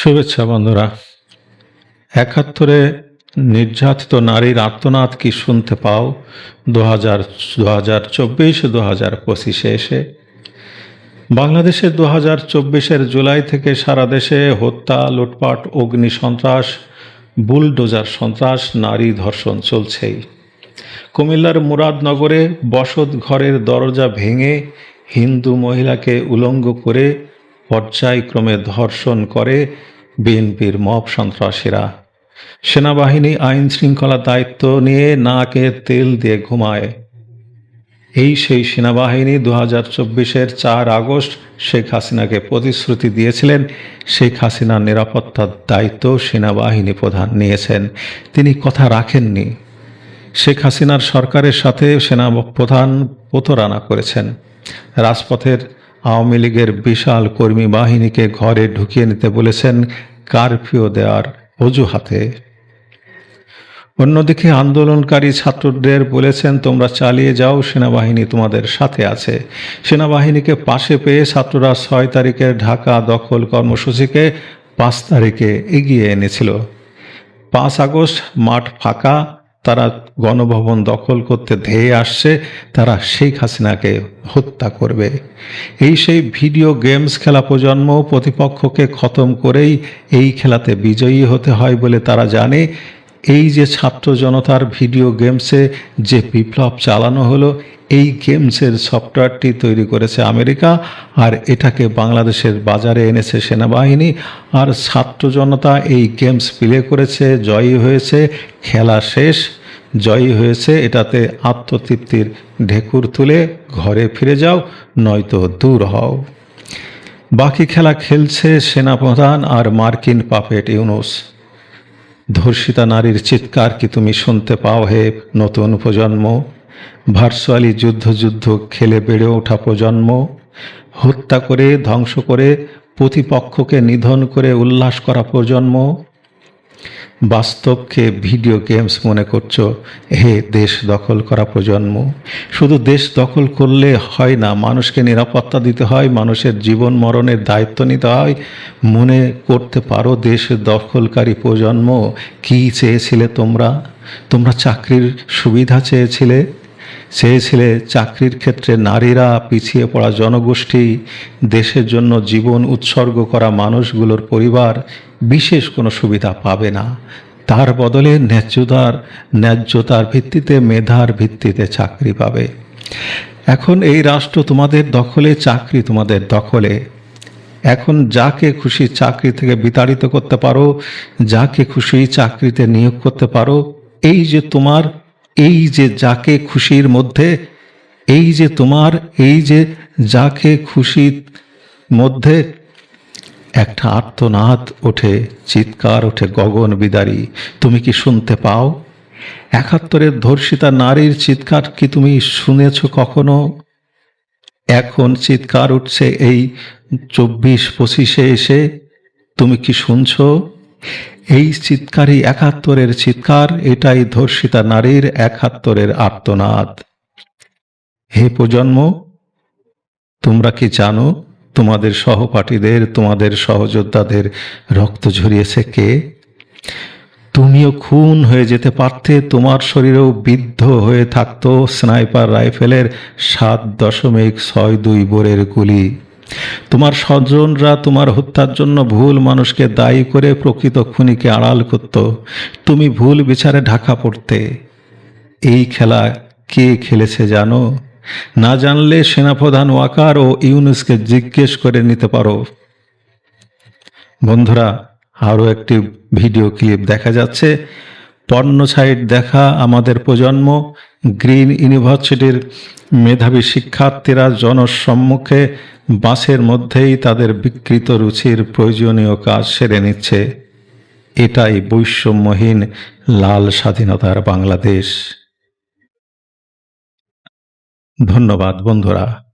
শুভেচ্ছা বন্ধুরা। একাত্তরে নির্যাতিত নারীর আর্তনাদ কি শুনতে পাও? দু হাজার দু হাজার চব্বিশ দু হাজার পঁচিশে এসে। বাংলাদেশের দু হাজার চব্বিশের জুলাই থেকে সারা দেশে হত্যা, লুটপাট, অগ্নি সন্ত্রাস, বুলডোজার সন্ত্রাস, নারী ধর্ষণ চলছেই। কুমিল্লার মুরাদনগরে বসত ঘরের দরজা ভেঙে হিন্দু মহিলাকে উলঙ্গ করে পর্যায়ক্রমে ধর্ষণ করে বিএনপির মব সন্ত্রাসীরা। সেনাবাহিনী আইন শৃঙ্খলা দায়িত্ব নিয়ে নাকে তেল দিয়ে ঘুমায়। এই সেই সেনাবাহিনী দু হাজার চব্বিশের চার আগস্ট শেখ হাসিনাকে প্রতিশ্রুতি দিয়েছিলেন। শেখ হাসিনার নিরাপত্তার দায়িত্ব সেনাবাহিনী প্রধান নিয়েছেন। তিনি কথা রাখেননি। শেখ হাসিনার সরকারের সাথে সেনা প্রধান প্রতারণা করেছেন। রাজপথের আওয়ামী লীগের বিশাল কর্মী বাহিনীকে ঘরে ঢুকিয়ে নিতে বলেছেন কারফিউ দেওয়ার অজুহাতে। অন্যদিকে আন্দোলনকারী ছাত্রদের বলেছেন, তোমরা চালিয়ে যাও, সেনাবাহিনী তোমাদের সাথে আছে। সেনাবাহিনীকে পাশে পেয়ে ছাত্ররা ছয় তারিখের ঢাকা দখল কর্মসূচিকে পাঁচ তারিখে এগিয়ে এনেছিল। পাঁচ আগস্ট মাঠ ফাঁকা, তারা গণভবন দখল করতে ধেয়ে আসছে, তারা শেখ হাসিনাকে হত্যা করবে। এই সেই ভিডিও গেমস খেলা প্রজন্ম প্রতিপক্ষকে খতম করেই এই খেলাতে বিজয়ী হতে হয় বলে তারা জানে। এই যে ছাত্র জনতার ভিডিও গেমসে যে বিপ্লব চালানো হলো, এই গেমসের সফটওয়্যারটি তৈরি করেছে আমেরিকা আর এটাকে বাংলাদেশের বাজারে এনেছে সেনাবাহিনী। আর ছাত্র জনতা এই গেমস প্লে করেছে, জয়ী হয়েছে, খেলা শেষ। জয়ী হয়েছে, এটাতে আত্মতৃপ্তির ঢেকুর তুলে ঘরে ফিরে যাও, নয়তো দূর হও। বাকি খেলা খেলছে সেনাপ্রধান আর মার্কিন পাপেট ইউনুস। ধর্ষিতা নারীর চিৎকার কি তুমি শুনতে পাও হে নতুন প্রজন্ম? ভার্চুয়ালি যুদ্ধ যুদ্ধ খেলে বেড়ে ওঠা প্রজন্ম। হত্যা করে, ধ্বংস করে, প্রতিপক্ষকে নিধন করে উল্লাস করা প্রজন্ম। বাস্তবকে ভিডিও গেমস মনে করছ? হে দেশ দখল করা প্রজন্ম, শুধু দেশ দখল করলে হয় না, মানুষকে নিরাপত্তা দিতে হয়, মানুষের জীবন মরণের দায়িত্ব নিতে হয়। মনে করতে পারো, দেশ দখলকারী প্রজন্ম, কি চেয়েছিলে তোমরা? তোমরা চাকরির সুবিধা চেয়েছিলে? চেয়েছিলে চাকরির ক্ষেত্রে নারীরা পিছিয়ে পড়া জনগোষ্ঠী, দেশের জন্য জীবন উৎসর্গ করা মানুষগুলোর পরিবার বিশেষ কোনো সুবিধা পাবে না। তার বদলে ন্যায্যতার ন্যায্যতার ভিত্তিতে, মেধার ভিত্তিতে চাকরি পাবে। এখন এই রাষ্ট্র তোমাদের দখলে, চাকরি তোমাদের দখলে। এখন যাকে খুশি চাকরি থেকে বিতাড়িত করতে পারো, যাকে খুশি চাকরিতে নিয়োগ করতে পারো, এই যে তোমার, এই যে যাকে খুশির মধ্যে, এই যে তোমার, এই যে যাকে খুশির মধ্যে একটা আর্তনাদ ওঠে, চিৎকার ওঠে, গগন বিদারী। তুমি কি শুনতে পাও? একাত্তরের ধর্ষিতা নারীর চিৎকার কি তুমি শুনেছ কখনো? এখন চিৎকার উঠছে এই চব্বিশ পঁচিশে এসে। তুমি কি শুনছো? এই চিৎকারই একাত্তরের চিৎকার, এটাই ধর্ষিতা নারীর একাত্তরের আর্তনাদ। হে প্রজন্ম, তোমরা কি জানো তোমাদের সহপাঠীদের, তোমাদের সহযোদ্ধাদের রক্ত ঝরিয়েছে কে? তুমিও খুন হয়ে যেতে পারতে, তোমার শরীরেও বিদ্ধ হয়ে থাকতো স্নাইপার রাইফেলের সাত দশমিক ছয় দুই বোরের গুলি। তোমার স্বজনরা তোমার হত্যার জন্য ভুল মানুষকে দায়ী করে প্রকৃত খুনিকে আড়াল করত। তুমি ভুল বিচারে ঢাকা পড়তে। এই খেলা কে খেলেছে জানো? না জানলে সেনাপ্রধান ওয়াকার ও ইউনুসকে জিজ্ঞেস করে নিতে পারো। বন্ধুরা, আরও একটি ভিডিও ক্লিপ দেখা যাচ্ছে। পর্ণ সাইট দেখা আমাদের প্রজন্ম। গ্রিন ইউনিভার্সিটির মেধাবী শিক্ষার্থীরা জনসম্মুখে বাসের মধ্যেই তাদের বিকৃত রুচির প্রয়োজনীয় কাজ সেরে নিচ্ছে। এটাই বৈষম্যহীন লাল স্বাধীনতার বাংলাদেশ। ধন্যবাদ বন্ধুরা।